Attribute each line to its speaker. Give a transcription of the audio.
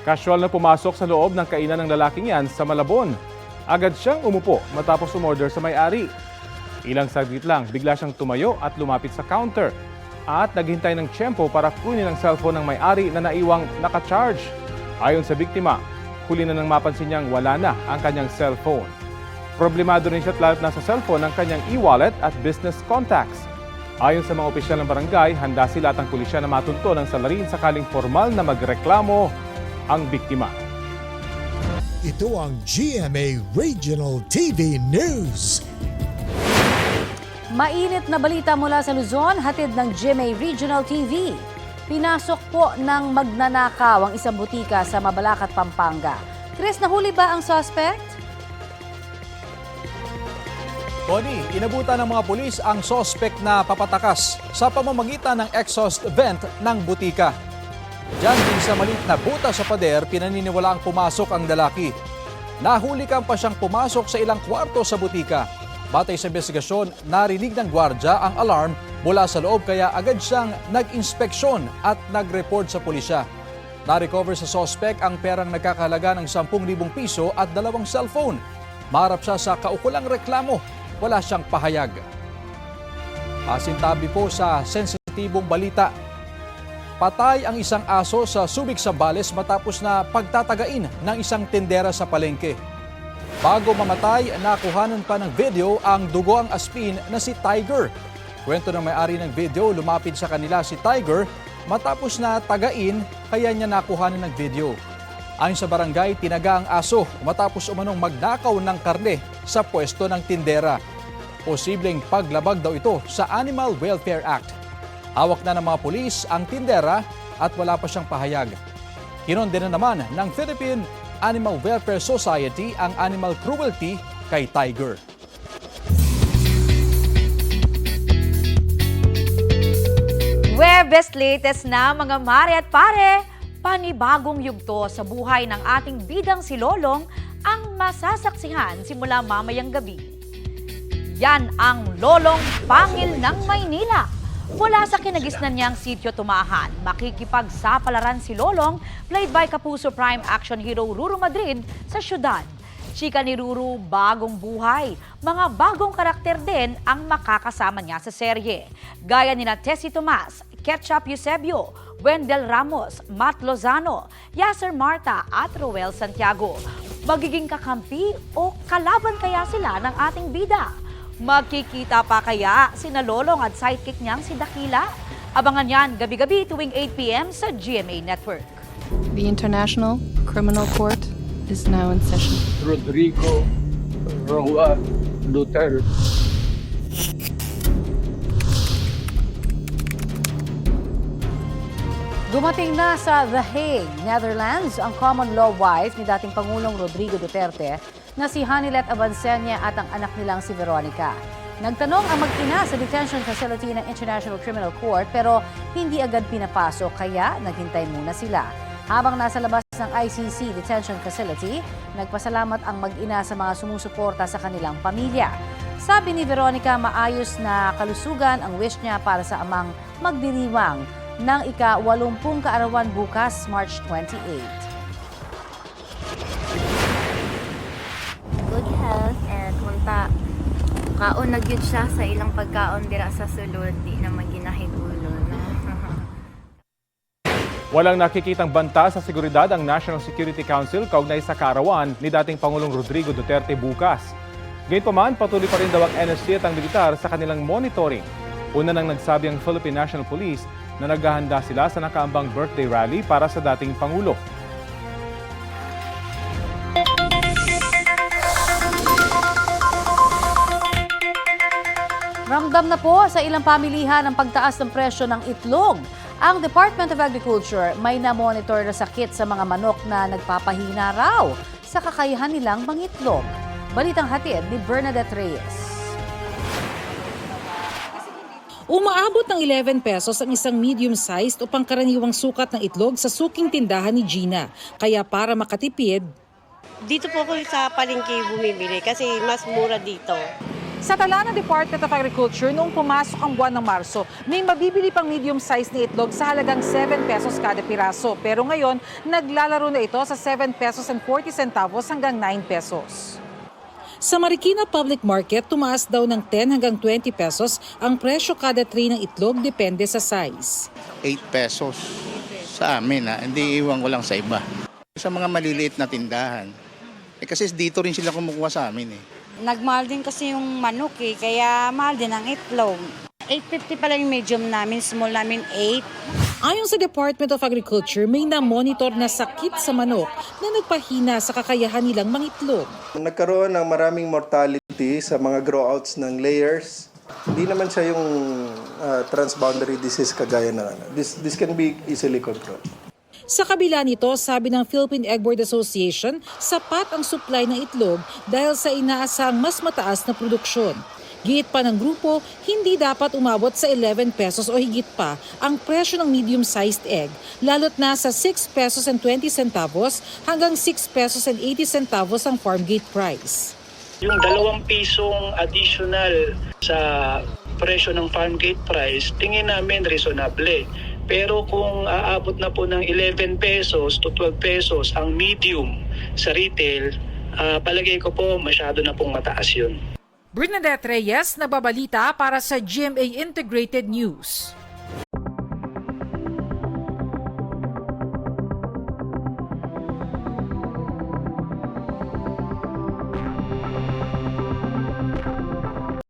Speaker 1: Casual na pumasok sa loob ng kainan ng lalaking yan sa Malabon. Agad siyang umupo matapos umorder sa may-ari. Ilang saglit lang, bigla siyang tumayo at lumapit sa counter. At naghintay ng tiyempo para kunin ang cellphone ng may-ari na naiwang nakacharge. Ayon sa biktima, huli na nang mapansin niyang wala na ang kanyang cellphone. Problemado rin siya at nasa cellphone ang kanyang e-wallet at business contacts. Ayon sa mga opisyal ng barangay, handa sila at ang pulisya na matunto ng salarin sakaling formal na magreklamo ang biktima.
Speaker 2: Ito ang GMA Regional TV News.
Speaker 3: Mainit na balita mula sa Luzon, hatid ng GMA Regional TV. Pinasok po ng magnanakaw ang isang butika sa Mabalacat, Pampanga. Chris, nahuli ba ang suspect?
Speaker 4: Tony, inabutan ng mga pulis ang sospek na papatakas sa pamamagitan ng exhaust vent ng butika. Diyan din sa maliit na buta sa pader, pinaniniwala ang pumasok ang lalaki. Nahuli kang pa siyang pumasok sa ilang kwarto sa butika. Batay sa investigasyon, narinig ng gwardya ang alarm mula sa loob kaya agad siyang nag-inspeksyon at nag-report sa pulisya. Na-recover sa sospek ang perang nagkakahalaga ng 10,000 piso at dalawang cellphone. Maharap siya sa kaukulang reklamo, wala siyang pahayag. Pasintabi po sa sensitibong balita. Patay ang isang aso sa Subic Sambales matapos na pagtatagain ng isang tindera sa palengke. Bago mamatay, nakuhanan pa ng video ang dugo ang aspin na si Tiger. Kwento ng may-ari ng video, lumapit sa kanila si Tiger matapos na tagain kaya niya nakuhanan ng video. Ayon sa barangay, tinaga ang aso matapos umanong magnakaw ng karne sa pwesto ng tindera. Posibleng paglabag daw ito sa Animal Welfare Act. Hawak na ng mga pulis ang tindera at wala pa siyang pahayag. Kinonde na naman ng Philippine Animal Welfare Society ang animal cruelty kay Tiger.
Speaker 3: Webes latest na mga mare at pare, panibagong yugto sa buhay ng ating bidang si Lolong ang masasaksihan simula mamayang gabi. Yan ang Lolong Pangil ng Maynila. Mula sa kinagisnan niyang sityo tumahan, makikipagsapalaran si Lolong, played by Kapuso Prime action hero Ruru Madrid sa syudad. Chika ni Ruru, bagong buhay. Mga bagong karakter din ang makakasama niya sa serye. Gaya ni na Tessie Tomas, Ketchup Eusebio, Wendell Ramos, Matt Lozano, Yasser Marta at Roel Santiago. Magiging kakampi o kalaban kaya sila ng ating bida? Magkikita pa kaya si Lolong at sidekick niyang si Dakila? Abangan yan gabi-gabi tuwing 8pm sa GMA Network.
Speaker 5: The International Criminal Court is now in session.
Speaker 6: Rodrigo Roa Duterte.
Speaker 3: Dumating na sa The Hague, Netherlands, ang common law wife ni dating Pangulong Rodrigo Duterte na si Hanilet Avancenia at ang anak nilang si Veronica. Nagtanong ang mag-ina sa detention facility ng International Criminal Court pero hindi agad pinapasok kaya naghintay muna sila. Habang nasa labas ng ICC detention facility, nagpasalamat ang mag-ina sa mga sumusuporta sa kanilang pamilya. Sabi ni Veronica, maayos na kalusugan ang wish niya para sa amang magdiriwang ng ika-80 kaarawan bukas, March 28.
Speaker 7: Munta kaon na gyud siya sa ilang pagkaon dira sa sulod di na maginahigulo no
Speaker 1: Walang nakikitang banta sa seguridad ang National Security Council kaugnay sa kaarawan ni dating Pangulong Rodrigo Duterte bukas. Gayunpaman, patuloy pa rin daw ang NSC at ang militar sa kanilang monitoring. Una nang nagsabi ang Philippine National Police na naghahanda sila sa nakaambang birthday rally para sa dating Pangulo.
Speaker 3: Ramdam na po sa ilang pamilihan ang pagtaas ng presyo ng itlog. Ang Department of Agriculture may na-monitor na sakit sa mga manok na nagpapahina raw sa kakayahan nilang mangitlog. Balitang hatid ni Bernadette Reyes.
Speaker 8: Umaabot ng 11 pesos ang isang medium-sized o pangkaraniwang sukat ng itlog sa suking tindahan ni Gina. Kaya para makatipid,
Speaker 9: Dito po ako sa palengke bumibili kasi mas mura dito.
Speaker 8: Sa tala ng Department of Agriculture, noong pumasok ang buwan ng Marso, may mabibili pang medium size na itlog sa halagang 7 pesos kada piraso. Pero ngayon, naglalaro na ito sa 7 pesos and 40 centavos hanggang 9 pesos. Sa Marikina Public Market, tumaas daw ng 10 hanggang 20 pesos ang presyo kada tray ng itlog depende sa size.
Speaker 9: 8 pesos sa amin ha. Hindi iwan ko lang sa iba. Sa mga maliliit na tindahan. Eh kasi dito rin sila kumukuha sa amin eh.
Speaker 10: Nagmahal din kasi yung manok eh, kaya mahal din ang itlog. 850 pala yung medium namin, small namin 8.
Speaker 8: Ayon sa Department of Agriculture, may na-monitor na sakit sa manok na nagpahina sa kakayahan nilang mangitlog.
Speaker 11: Nagkaroon ng maraming mortality sa mga growouts ng layers. Hindi naman siya yung ah, transboundary disease kagaya ano. This, this can be easily controlled.
Speaker 8: Sa kabila nito, sabi ng Philippine Egg Board Association, sapat ang supply ng itlog dahil sa inaasang mas mataas na produksyon. Giit pa ng grupo, hindi dapat umabot sa 11 pesos o higit pa ang presyo ng medium-sized egg, lalo't nasa 6 pesos and 20 centavos hanggang 6 pesos and 80 centavos ang farm gate price.
Speaker 6: Yung dalawang pisong additional sa presyo ng farm gate price, tingin namin reasonable. Pero kung aabot na po ng 11 pesos to 12 pesos ang medium sa retail, ah, palagay ko po masyado na pong mataas yun.
Speaker 8: Bernadette Reyes, nababalita para sa GMA Integrated News.